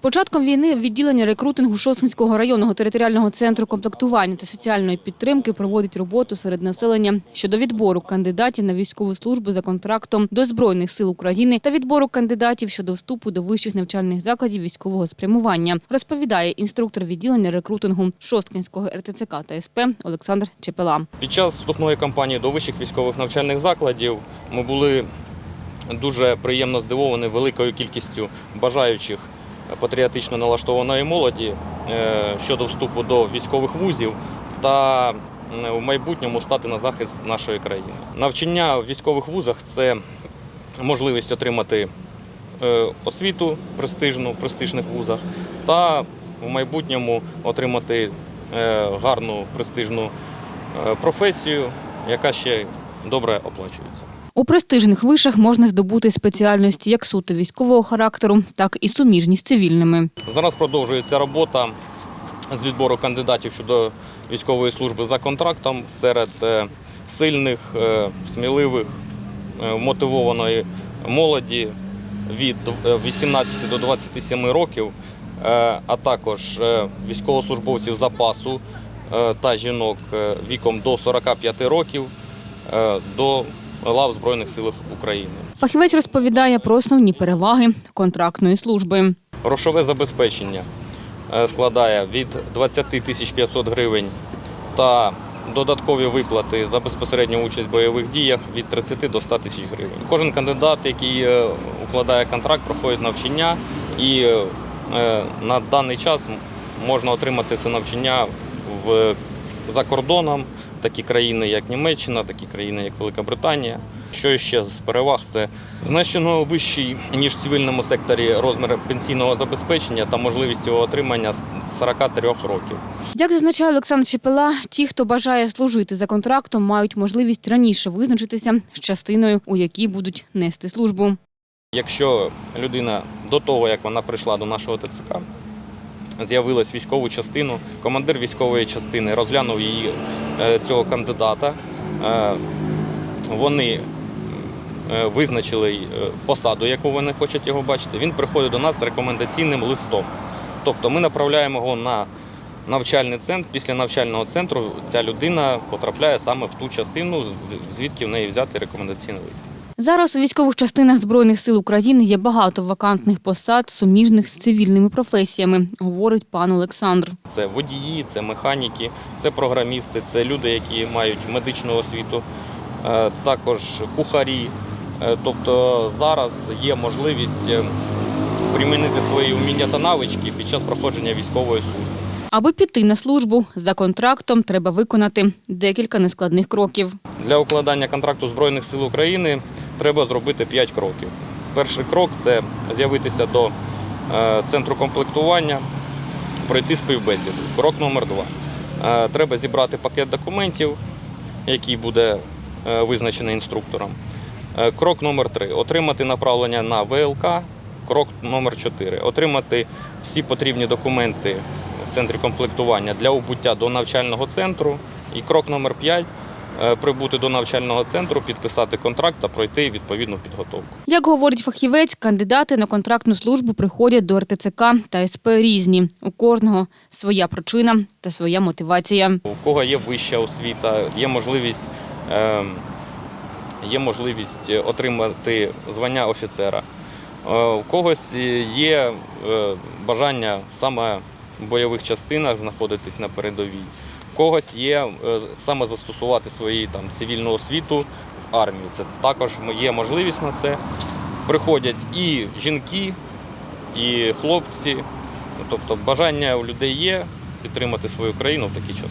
початком війни відділення рекрутингу Шосткинського районного територіального центру комплектування та соціальної підтримки проводить роботу серед населення щодо відбору кандидатів на військову службу за контрактом до Збройних сил України та відбору кандидатів щодо вступу до вищих навчальних закладів військового спрямування, розповідає інструктор відділення рекрутингу Шосткинського РТЦК та СП Олександр Чепела. Під час вступної кампанії до вищих військових навчальних закладів ми були дуже приємно здивовані великою кількістю бажаючих патріотично налаштованої молоді е, щодо вступу до військових вузів та в майбутньому стати на захист нашої країни. Навчання в військових вузах це можливість отримати е, освіту престижну в престижних вузах та в майбутньому отримати е, гарну престижну професію, яка ще добре оплачується. У престижних вишах можна здобути спеціальності як суто військового характеру, так і суміжні з цивільними. Зараз продовжується робота з відбору кандидатів щодо військової служби за контрактом серед е, сильних, е, сміливих, е, мотивованої молоді від е, 18 до 27 років, а також військовослужбовців запасу та жінок віком до 45 років до лав Збройних сил України. Фахівець розповідає про основні переваги контрактної служби. Грошове забезпечення е, складає від 20 тисяч 500 гривень та додаткові виплати за безпосередню участь в бойових діях від 30 до 100 тисяч гривень. Кожен кандидат, який е, укладає контракт, проходить навчання і е, на даний час можна отримати це навчання в, за кордоном, такі країни, як Німеччина, такі країни, як Велика Британія. Що ще з переваг це значно вищий ніж в цивільному секторі розмір пенсійного забезпечення та можливість його отримання з 43 років. Як зазначає Олександр Чепела, ті, хто бажає служити за контрактом, мають можливість раніше визначитися з частиною, у якій будуть нести службу. Якщо людина до того, як вона прийшла до нашого ТЦК, з'явилась військову частину, командир військової частини розглянув її е, цього кандидата. е, Вони е, визначили посаду, яку вони хочуть його бачити. Він приходить до нас з рекомендаційним листом. Тобто ми направляємо його на навчальний центр. Після навчального центру ця людина потрапляє саме в ту частину, звідки в неї взяти рекомендаційний лист. Зараз у військових частинах Збройних сил України є багато вакантних посад, суміжних з цивільними професіями, говорить пан Олександр. Це водії, це механіки, це програмісти, це люди, які мають медичну освіту, е, також кухарі. Е, Тобто зараз є можливість е, примінити свої вміння та навички під час проходження військової служби. Аби піти на службу за контрактом, треба виконати декілька нескладних кроків. Для укладання контракту Збройних сил України треба зробити 5 кроків. Перший крок це з'явитися до е, центру комплектування, пройти співбесіду. Крок номер два. Е, Треба зібрати пакет документів, який буде е, визначений інструктором. Крок номер три отримати направлення на ВЛК. Крок номер 4 отримати всі потрібні документи в центрі комплектування для убуття до навчального центру. І крок номер 5 прибути до навчального центру, підписати контракт та пройти відповідну підготовку. Як говорить фахівець, кандидати на контрактну службу приходять до РТЦК та СП різні. У кожного своя причина та своя мотивація. У кого є вища освіта, є можливість, е, є можливість отримати звання офіцера. Е, У когось є е, бажання саме в бойових частинах знаходитись на передовій. Когось є е, саме застосувати свою там, цивільну освіту в армії. Це також є можливість на це. Приходять і жінки, і хлопці. Тобто бажання у людей є підтримати свою країну в такий час.